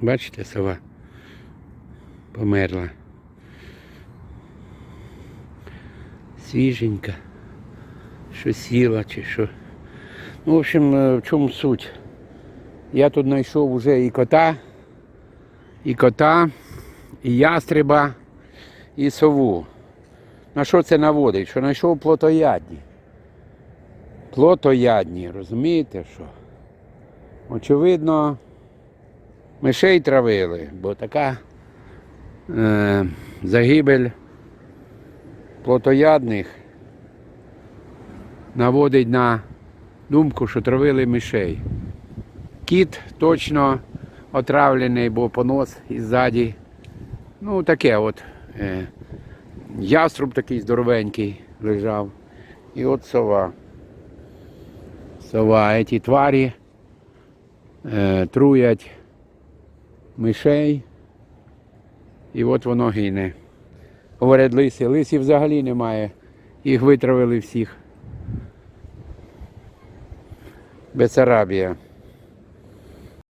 Бачите, сова померла. Свіженька. Що сіла чи що. Ну, в общем, е, в чому суть? Я тут знайшов вже і кота, і кота, і ястреба, і сову. На що це наводить? Що знайшов плотоядні. Плотоядні, розумієте що? Очевидно, мишей травили, бо така е, загибель плотоядних наводить на думку, що травили мишей. Кіт точно отравлений, бо понос іззаді. Ну, таке от. Е, яструб такий здоровенький лежав. І от сова. Сова, ці тварі е, труять мишей. І от воно гине. Говорять лиси. Лисів взагалі немає. Їх витравили всіх. Бесарабія.